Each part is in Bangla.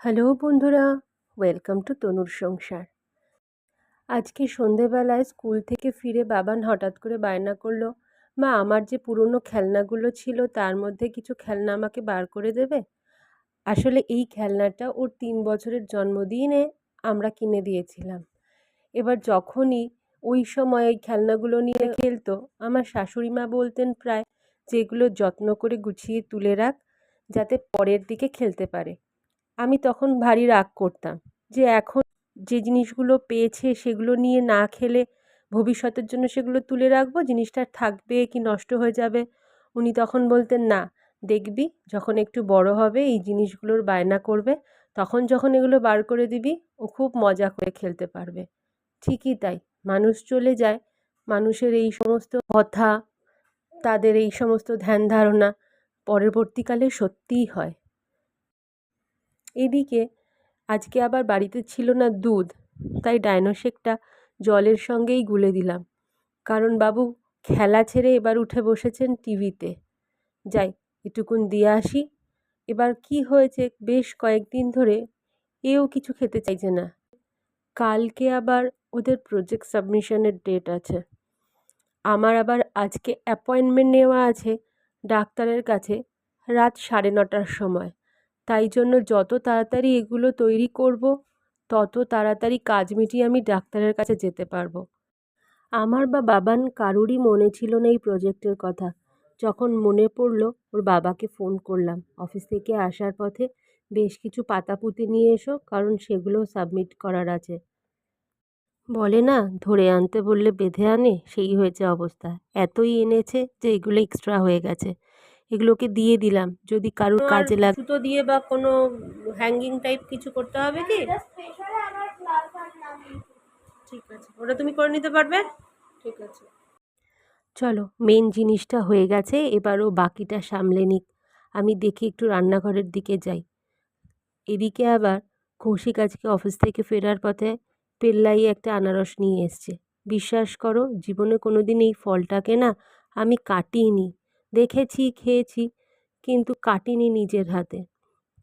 হ্যালো বন্ধুরা, ওয়েলকাম টু তনুর সংসার। আজকে সন্ধেবেলায় স্কুল থেকে ফিরে বাবান হঠাৎ করে বায়না করল, মা, আমার যে পুরনো খেলনাগুলো ছিল তার মধ্যে কিছু খেলনা আমাকে বার করে দেবে? আসলে এই খেলনাটা ওর তিন বছরের জন্মদিনে আমরা কিনে দিয়েছিলাম। এবার যখনই ওই সময় এই খেলনাগুলো নিয়ে খেলতো, আমার শাশুড়ি মা বলতেন প্রায় যে এগুলো যত্ন করে গুছিয়ে তুলে রাখ, যাতে পরের দিকে খেলতে পারে। আমি তখন ভারী রাগ করতাম যে এখন যে জিনিসগুলো পেয়েছে সেগুলো নিয়ে না খেলে ভবিষ্যতের জন্য সেগুলো তুলে রাখব, জিনিসটা থাকবে কি নষ্ট হয়ে যাবে? উনি তখন বলতেন, না, দেখবি যখন একটু বড় হবে, এই জিনিসগুলোর বায়না করবে, তখন যখন এগুলো বার করে দিবি, ও খুব মজা করে খেলতে পারবে। ঠিকই তাই, মানুষ চলে যায়, মানুষের এই সমস্ত কথা, তাদের এই সমস্ত ধ্যান ধারণা পরবর্তীকালে সত্যিই হয়। এদিকে আজকে আবার বাড়িতে ছিল না দুধ, তাই ডাইনোশেকটা জলের সঙ্গেই গুলে দিলাম। কারণ বাবু খেলা ছেড়ে এবার উঠে বসেছেন টিভিতে। যাই, এটুকুন দিয়ে আসি। এবার কি হয়েছে, বেশ কয়েকদিন ধরে এও কিছু খেতে চাইছে না। কালকে আবার ওদের প্রজেক্ট সাবমিশনের ডেট আছে। আমার আবার আজকে অ্যাপয়েন্টমেন্ট নেওয়া আছে ডাক্তারের কাছে রাত সাড়ে নটার সময়। তাই জন্য যত তাড়াতাড়ি এগুলো তৈরি করব, তত তাড়াতাড়ি কাজ মিটিয়ে আমি ডাক্তারের কাছে যেতে পারব। আমার বা বাবান কারুরই মনে ছিল না এই প্রজেক্টের কথা। যখন মনে পড়ল, ওর বাবাকে ফোন করলাম। অফিস থেকে আসার পথে বেশ কিছু পাতা পুঁতি নিয়ে এসো, কারণ সেগুলো সাবমিট করার আছে। বলে না, ধরে আনতে বললে বেঁধে আনে, সেই হয়েছে অবস্থা। এতই এনেছে যে এগুলো এক্সট্রা হয়ে গেছে। এগুলোকে দিয়ে দিলাম। যদি কারোর কাজে লাগে সুতো দিয়ে বা কোনো হ্যাঙ্গিং টাইপ কিছু করতে হবে কি? ঠিক আছে। ওটা তুমি করে নিতে পারবে? ঠিক আছে। চলো মেন জিনিসটা হয়ে গেছে এবারও বাকিটা সামলে নিক। আমি দেখি একটু রান্নাঘরের দিকে যাই। এদিকে আবার কৌশিক আজকে অফিস থেকে ফেরার পথে পেল্লাই একটা আনারস নিয়ে এসছে। বিশ্বাস করো জীবনে কোনো দিন এই ফলটাকে না আমি কাটিয়ে কাটিনি। দেখেছি, খেয়েছি, কিন্তু কাটিনি নিজের হাতে।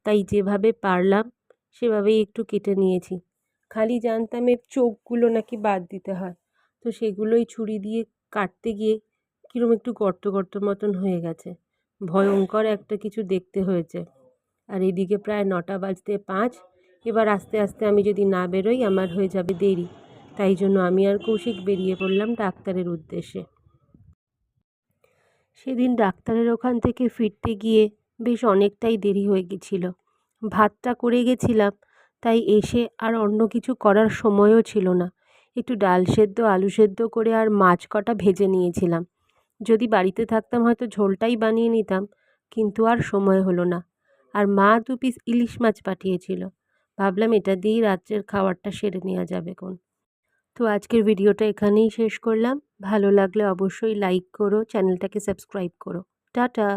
তাই যেভাবে পারলাম, সেভাবেই একটু কেটে নিয়েছি। খালি জানতাম এর চোখগুলো নাকি বাদ দিতে হয়। তো সেগুলোই ছুরি দিয়ে কাটতে গিয়ে কীরকম একটু গর্ত গর্ত মতন হয়ে গেছে। ভয়ঙ্কর একটা কিছু দেখতে হয়েছে। আর এদিকে প্রায় নটা বাজতে পাঁচ, এবার আস্তে আস্তে আমি যদি না বেরোই, আমার হয়ে যাবে দেরি। তাই জন্য আমি আর কৌশিক বেরিয়ে পড়লাম ডাক্তারের উদ্দেশ্যে। সেদিন ডাক্তারের ওখান থেকে ফিরতে গিয়ে বেশ অনেকটাই দেরি হয়ে গেছিল। ভাতটা করে গেছিলাম, তাই এসে আর অন্য কিছু করার সময়ও ছিল না। একটু ডাল সেদ্ধ, আলু সেদ্ধ করে আর মাছ কটা ভেজে নিয়েছিলাম। যদি বাড়িতে থাকতাম হয়তো ঝোলটাই বানিয়ে নিতাম, কিন্তু আর সময় হলো না। আর মা দু পিস ইলিশ মাছ পাঠিয়েছিল। ভাবলাম এটা দিয়েই রাত্রের খাবারটা সেরে নেওয়া যাবে কোন তো আজকের ভিডিওটা এখানেই শেষ করলাম। ভালো লাগলে অবশ্যই লাইক করো চ্যানেলটাকে সাবস্ক্রাইব করো। টাটা!